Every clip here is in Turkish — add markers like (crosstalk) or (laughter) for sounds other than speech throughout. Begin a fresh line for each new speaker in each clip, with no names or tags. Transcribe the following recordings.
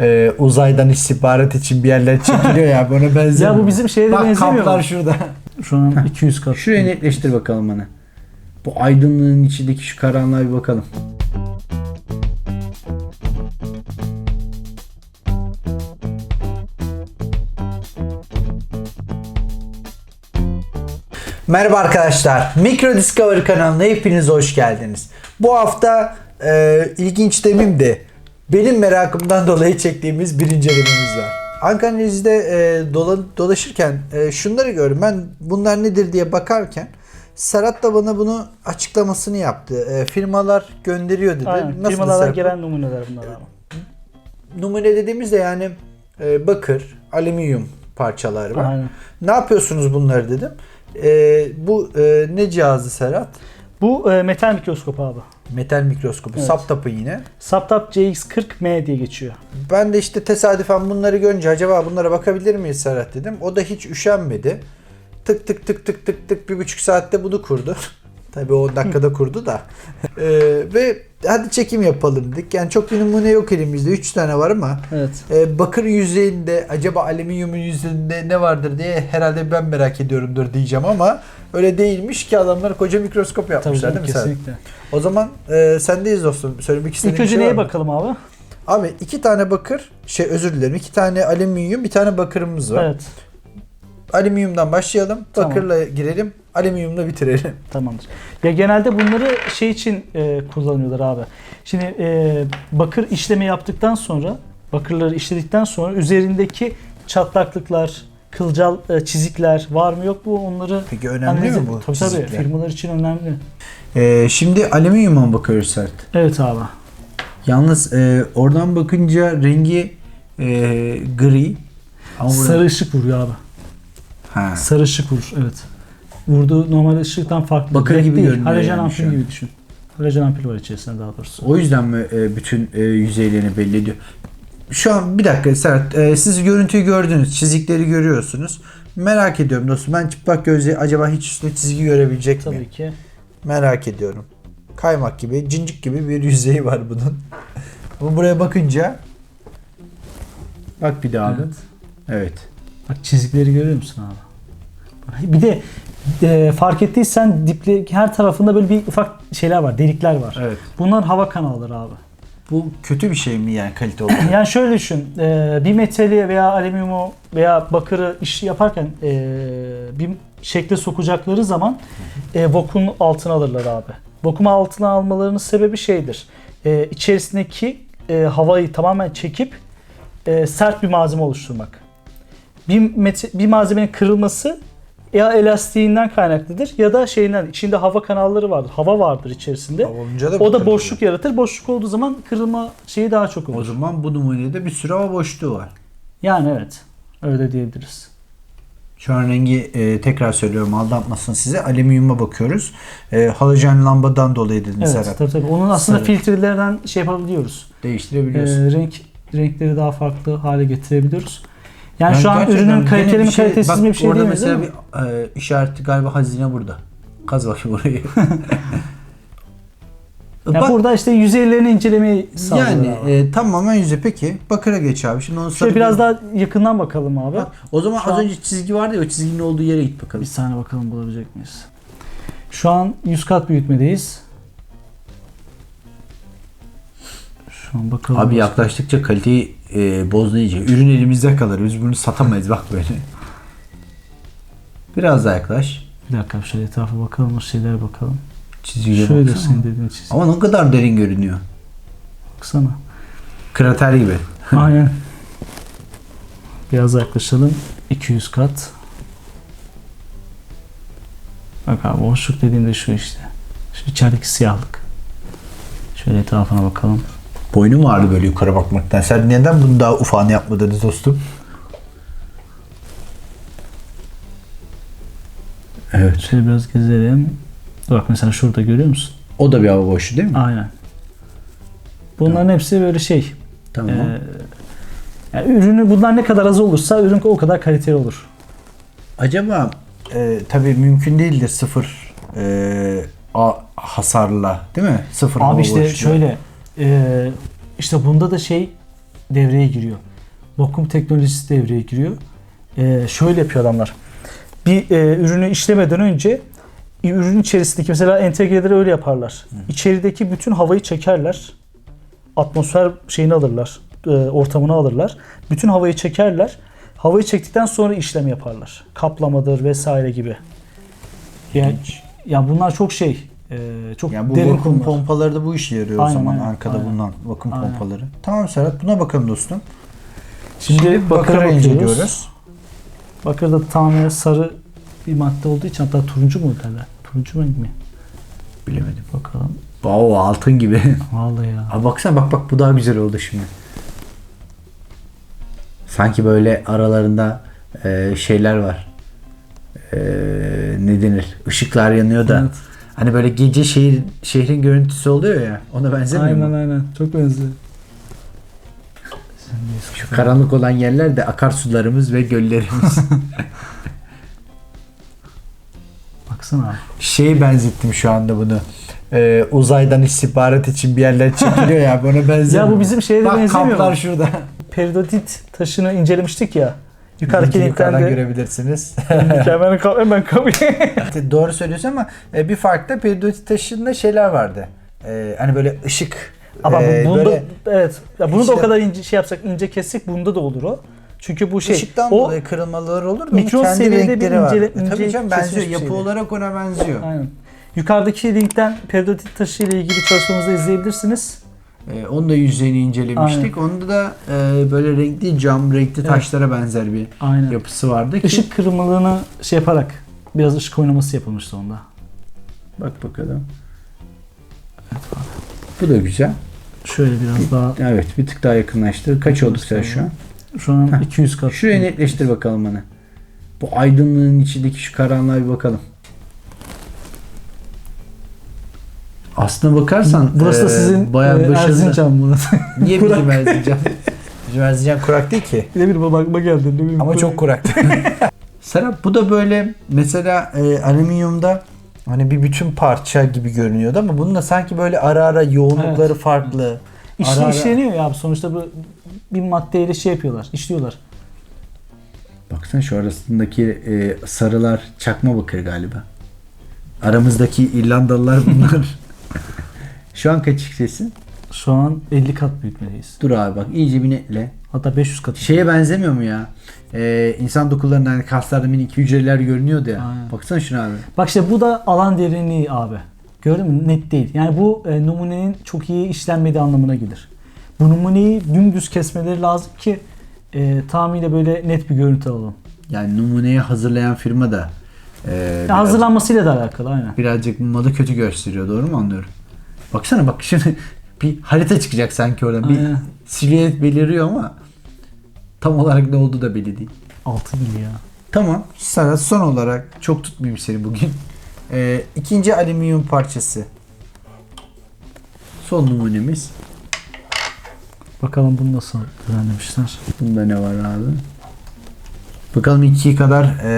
e, uzaydan istihbarat için bir yerler çekiliyor ya buna benziyor.
Ya bu bizim şeye de
Bak
benzemiyor
kamplar
mu?
şurada.
Şu an 200 kat.
Şuraya netleştir bakalım bana. Bu aydınlığın içindeki şu karanlığa bir bakalım. Merhaba arkadaşlar. Micro Discovery kanalına hepiniz hoş geldiniz. Bu hafta e, ilginç demeyeyim de benim merakımdan dolayı çektiğimiz bir incelememiz var. Ankara'da e, dola, dolaşırken e, şunları gördüm. Ben bunlar nedir diye bakarken Serhat da bana bunu açıklamasını yaptı. E, firmalar gönderiyor dedi.
Aynen.
Nasıl
Firmalara gelen numuneler bunlar abi.
Numune dediğimizde yani e, bakır, alüminyum parçalar var.
Aynen.
Ne yapıyorsunuz bunları dedim. E, bu e, ne cihazı Serhat?
Bu e, metal mikroskop abi.
Metal mikroskopu.
Evet.
Saptapı yine.
Saptap CX40M diye geçiyor.
Ben de işte tesadüfen bunları görünce acaba bunlara bakabilir miyiz Serhat dedim. O da hiç üşenmedi. Tık tık tık tık tık tık bir buçuk saatte bunu kurdu. (laughs) Tabii 10 dakikada kurdu da. (laughs) Ee, ve hadi çekim yapalım dedik. Yani çok bir numune yok elimizde. 3 tane var ama
Evet.
e, bakır yüzeyinde acaba alüminyumun yüzeyinde ne vardır diye herhalde ben merak ediyorumdur diyeceğim ama öyle değilmiş ki adamlar koca mikroskop
Tabii
yapmışlar
canım,
değil mi
kesinlikle.
O zaman e, sendeyiz dostum. Söylemek istediğin
İlk önce
şey var
neye
mı?
bakalım abi?
Abi iki tane bakır, şey özür dilerim. iki tane alüminyum, bir tane bakırımız var.
Evet.
Alüminyumdan başlayalım.
Tamam.
Bakırla girelim. Alüminyumla bitirelim. (laughs)
Tamamdır. Ya genelde bunları şey için e, kullanıyorlar abi. Şimdi e, bakır işlemi yaptıktan sonra, bakırları işledikten sonra üzerindeki çatlaklıklar, kılcal e, çizikler var mı yok mu onları
Peki önemli
analiz
mi bu
Tabii tabii
çizikler?
firmalar için önemli.
Ee, şimdi alüminyuma bakıyoruz Sert.
Evet abi.
Yalnız e, oradan bakınca rengi e, gri. Ama burada-
Sarı ışık vuruyor abi.
Ha.
Sarı ışık vurur evet. Vurduğu normal ışıktan farklı.
Bakır
Direkt
gibi
değil,
görünüyor
Halojen
yani
ampul
şu an.
gibi düşün. Halojen ampul var içerisinde daha doğrusu.
O yüzden mi e, bütün e, yüzeylerini belli ediyor? Şu an bir dakika Serhat. e, siz görüntüyü gördünüz. Çizikleri görüyorsunuz. Merak ediyorum dostum. Ben çıplak gözle acaba hiç üstüne çizgi görebilecek miyim?
Tabii ki.
Merak ediyorum. Kaymak gibi, cincik gibi bir yüzeyi var bunun. (laughs) Ama buraya bakınca bak bir daha abi.
Evet.
Evet.
Bak çizikleri görüyor musun abi? Bir de e, fark ettiysen dipli her tarafında böyle bir ufak şeyler var, delikler var.
Evet.
Bunlar hava kanalları abi.
Bu kötü bir şey mi yani kalite olarak? (clears throat)
Yani şöyle düşün, e, bir metali veya alüminyumu veya bakırı iş yaparken e, bir şekle sokacakları zaman e, vokun altına alırlar abi. Vokuma altına almalarının sebebi şeydir. E, içerisindeki e, havayı tamamen çekip e, sert bir malzeme oluşturmak. Bir, bir malzemenin kırılması ya elastiğinden kaynaklıdır ya da şeyinden içinde hava kanalları vardır. Hava vardır içerisinde.
Olunca da
O da boşluk yaratır. Boşluk olduğu zaman kırılma şeyi daha çok olur.
O zaman bu numunede bir sürü hava boşluğu var.
Yani evet. Öyle diyebiliriz.
Şu an rengi e, tekrar söylüyorum aldatmasın size. Alüminyuma bakıyoruz. E, halojen lambadan dolayı dedin
Evet
Serhat.
tabii tabii. Onun aslında
Sarı.
filtrelerden şey yapabiliyoruz.
Değiştirebiliyorsun.
Ee, renk renkleri daha farklı hale getirebiliyoruz. Yani,
Yani
şu an ürünün kaliteli mi
şey-
kalitesiz
bak
mi bir şey
orada
değil mi?
mesela
değil mi?
bir e, işareti galiba hazine burada. Kaz bakayım orayı. (laughs)
Ya
Bak,
burada işte yüzeylerini incelemeyi sağlıyor.
yani
abi.
e, tamamen yüze peki. Bakıra geç abi. Şimdi onu
Şöyle biraz daha yakından bakalım abi.
Bak, o zaman
Şu
az
an-
önce çizgi vardı ya o çizginin olduğu yere git bakalım.
Bir saniye bakalım bulabilecek miyiz? Şu an 100 kat büyütmedeyiz. Şu an bakalım.
Abi yaklaştıkça kaliteyi e, bozlayınca ürün elimizde kalır. Biz bunu satamayız bak böyle. Biraz daha yaklaş.
Bir dakika şöyle etrafa bakalım, o şeylere bakalım.
Çizgiye
Şöyle
baksana.
senin dediğin çizgi.
Ama ne kadar derin görünüyor.
Baksana.
Krater gibi. (laughs)
Aynen. Biraz yaklaşalım. 200 kat. Bak abi boşluk dediğimde şu işte. Şu içerideki siyahlık. Şöyle etrafına bakalım.
Boynum ağrıdı böyle yukarı bakmaktan. Sen neden bunu daha ufağını yapmadınız dostum? Evet.
Şöyle biraz gezelim. Bak mesela şurada görüyor musun?
O da bir hava boşluğu değil mi?
Aynen. Bunların hepsi böyle şey.
Tamam.
e, yani ürünü bunlar ne kadar az olursa ürün o kadar kaliteli olur.
Acaba e, tabii mümkün değildir sıfır e, a, hasarla değil mi? Sıfır
Abi işte
boşluğu.
şöyle e, işte bunda da şey devreye giriyor. Vakum teknolojisi devreye giriyor. Ee, şöyle yapıyor adamlar. Bir e, ürünü işlemeden önce ürünün içerisindeki mesela entegreleri öyle yaparlar. İçerideki bütün havayı çekerler. Atmosfer şeyini alırlar. e, ortamını alırlar. Bütün havayı çekerler. Havayı çektikten sonra işlem yaparlar. Kaplamadır vesaire gibi. Yani, ya bunlar çok şey. E, çok
Yani bu
derin
vakum
konular.
pompaları da bu işe yarıyor o
Aynen,
zaman
aynen,
arkada
aynen.
bulunan vakum
Aynen.
pompaları. Tamam Serhat buna bakalım dostum.
Şimdi,
Şimdi
bakıyoruz.
inceliyoruz.
Bakırda tamamen sarı bir madde olduğu için hatta turuncu mu derler? Turuncu renk mi?
Bilemedim.
Bakalım.
Oo altın gibi.
Vallahi ya.
Abi baksana bak bak bu daha güzel oldu şimdi. Sanki böyle aralarında e, şeyler var. E, ne denir? Işıklar yanıyor da.
Evet.
Hani böyle gece şehir şehrin görüntüsü oluyor ya. Ona benzemiyor
Aynen
mu?
aynen. Çok benziyor.
Şu karanlık olan yerler de akarsularımız ve göllerimiz. (laughs)
Baksana.
Şeye benzettim şu anda bunu. E, uzaydan istihbarat için bir yerler çekiliyor ya. Buna benziyor. (laughs)
Ya bu bizim şeye de
Bak
benzemiyor
kamplar
mu?
şurada.
Peridot taşını incelemiştik ya. Yukarıdaki linkten
Yukarıdan
de
görebilirsiniz. (laughs)
hemen, hemen kabul.
İşte (laughs) Doğru söylüyorsun ama e, bir fark da periyodik taşında şeyler vardı. E, hani böyle ışık
Ama
e,
bunda
böyle
evet. Ya bunu da o
İşte-
kadar ince şey yapsak ince kessek bunda da olur o. Çünkü bu şey
ışıktan
o
dolayı kırılmalar olur da onun
mikro
kendi
seviyede bir
renkleri var.
incele-
E, tabii canım benziyor.
bir
Yapı
şeydi.
olarak ona benziyor.
aynen. Yukarıdaki linkten periyodik taşı ile ilgili çalışmamızı izleyebilirsiniz.
E, onu da yüzeyini incelemiştik. Onda da e, böyle renkli cam, renkli
Evet.
taşlara benzer bir
Aynen.
yapısı vardı ki.
Işık kırılmalığını şey yaparak biraz ışık oynaması yapılmıştı onda.
Bak bakalım. Bu da güzel.
Şöyle biraz daha
Evet bir tık daha yakınlaştır. Kaç olduk sen şu an?
şu an 200 kat.
Şuraya netleştir bakalım bana. Bu aydınlığın içindeki şu karanlığa bir bakalım. Aslına bakarsan
Burası da
e,
sizin
bayağı
e,
başarılı.
Erzincan burası. (laughs)
Niye bizim Erzincan? bizim Erzincan kurak değil ki.
ne bir bakma geldi. Ne bileyim,
Ama çok kurak. (laughs) Serap bu da böyle mesela e, alüminyumda hani bir bütün parça gibi görünüyordu ama bunun da sanki böyle ara ara yoğunlukları farklı.
İşli
Ara ara-
işleniyor ya abi. Sonuçta bu bir maddeyle şey yapıyorlar. işliyorlar.
Baksana şu arasındaki e, sarılar çakma bakır galiba. Aramızdaki İrlandalılar bunlar. (laughs) (laughs) şu an kaç x'tesin?
Şu an 50 kat büyütmeliyiz.
Dur abi bak iyice bir netle.
Hatta 500 kat.
Şeye benzemiyor mu ya? Ee, insan dokularında hani kaslarda minik hücreler görünüyordu ya.
Aynen.
Baksana şuna abi.
Bak işte bu da alan derinliği abi. Gördün mü? Net değil. Yani bu e, numunenin çok iyi işlenmediği anlamına gelir. Bu numuneyi dümdüz kesmeleri lazım ki e, tamamıyla böyle net bir görüntü alalım.
Yani numuneyi hazırlayan firma da e,
Ya
biraz-
hazırlanmasıyla da alakalı aynen.
birazcık malı kötü gösteriyor. Doğru mu anlıyorum? Baksana bak şimdi (laughs) bir harita çıkacak sanki oradan. Bir
Aynen.
silüet beliriyor ama tam olarak ne olduğu da belli değil.
6 mil ya.
Tamam. Sana son olarak çok tutmayayım seni bugün. Ee, ikinci alüminyum parçası. Son numunemiz.
Bakalım bunu nasıl düzenlemişler.
Bunda ne var abi? Bakalım iki kadar e,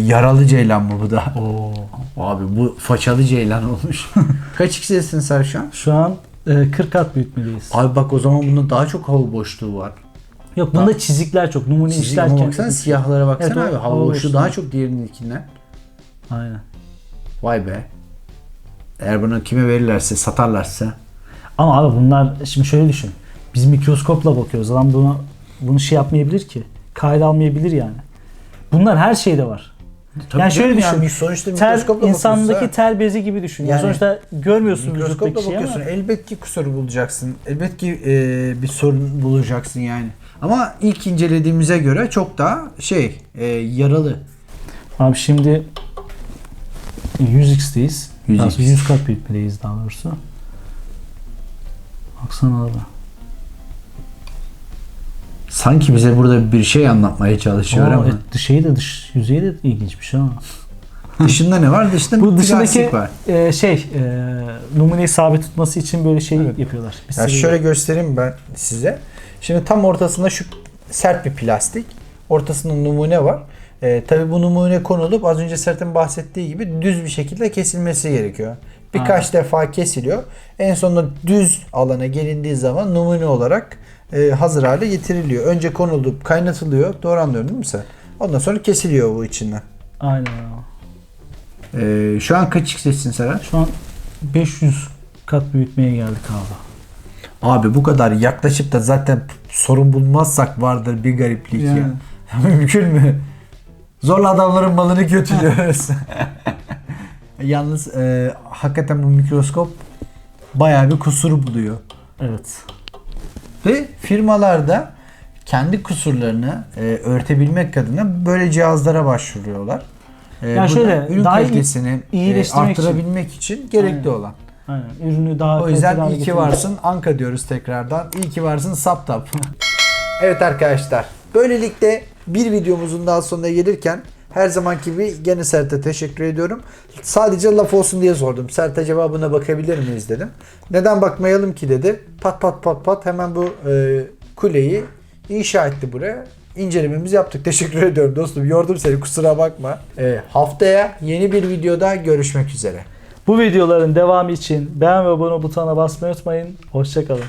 yaralı ceylan mı bu da?
Oo. (laughs)
Abi bu façalı ceylan olmuş. (laughs) Kaç x'desin sen şu an?
Şu an e, 40 kat büyütmeliyiz.
Abi bak o zaman bunda daha çok hava boşluğu var.
Yok bunda çizikler çok. Numune
Çizik
işlerken.
baksana siyahlara baksana
Evet, o
abi. Hava
hava
boşluğu
boşluğu.
daha çok diğerininkinden.
Aynen.
Vay be. Eğer bunu kime verirlerse, satarlarsa.
Ama abi bunlar şimdi şöyle düşün. Biz mikroskopla bakıyoruz. Adam bunu bunu şey yapmayabilir ki. Kayda almayabilir yani. Bunlar her şeyde var.
Tabii
yani şöyle düşün.
bir sonuçta
Ter, insandaki ter bezi gibi düşün. Yani
Yani
sonuçta görmüyorsun
Mikroskopla
vücuttaki şeyi
bakıyorsun.
ama
Elbet ki kusuru bulacaksın. Elbet ki e, bir sorun bulacaksın yani. Ama ilk incelediğimize göre çok daha şey e, yaralı.
Abi şimdi 100x'teyiz.
100x.
Daha sonra 100 kat büyütmeliyiz daha doğrusu. Baksana abi.
Sanki bize burada bir şey anlatmaya çalışıyor
Aa,
ama.
et- şey de dış yüzeyi de ilginçmiş ha. (laughs)
Dışında ne var? Dışında
Bu
bir
dışındaki
var.
e, şey e, numuneyi sabit tutması için böyle şey
Evet.
yapıyorlar. Bir
Ya şöyle göstereyim ben size. Şimdi tam ortasında şu sert bir plastik. Ortasında numune var. Ee, tabii bu numune konulup az önce Sert'in bahsettiği gibi düz bir şekilde kesilmesi gerekiyor. Birkaç defa kesiliyor. En sonunda düz alana gelindiği zaman numune olarak e, hazır hale getiriliyor. Önce konulup kaynatılıyor. Doğru anlıyorum değil mi sen? Ondan sonra kesiliyor bu içinden.
Aynen abi.
Ee, şu an kaç x'sin Serhat?
Şu an 500 kat büyütmeye geldik abi.
Abi bu kadar yaklaşıp da zaten sorun bulmazsak vardır bir gariplik
Yani.
ya. (laughs) Mümkün mü? Zorla adamların malını kötülüyoruz. (laughs) Yalnız e, hakikaten bu mikroskop bayağı bir kusur buluyor.
Evet.
Ve firmalarda kendi kusurlarını e, örtebilmek adına böyle cihazlara başvuruyorlar. E,
Ya
bu da
şöyle,
ürün
daha
kalitesini e,
iyileştirmek için.
arttırabilmek için, gerekli
Aynen.
olan.
Aynen. Ürünü daha
O yüzden iyi ki varsın Anka diyoruz tekrardan. İyi ki varsın Saptap. (laughs) evet arkadaşlar. Böylelikle bir videomuzun daha sonuna gelirken her zamanki gibi gene Sert'e teşekkür ediyorum. Sadece laf olsun diye sordum. Sert'e cevabına bakabilir miyiz dedim. Neden bakmayalım ki dedi. Pat pat pat pat hemen bu e, kuleyi inşa etti buraya. İncelememizi yaptık. (laughs) Teşekkür ediyorum dostum. Yordum seni kusura bakma. E, haftaya yeni bir videoda görüşmek üzere.
Bu videoların devamı için beğen ve abone butonuna basmayı unutmayın. Hoşçakalın.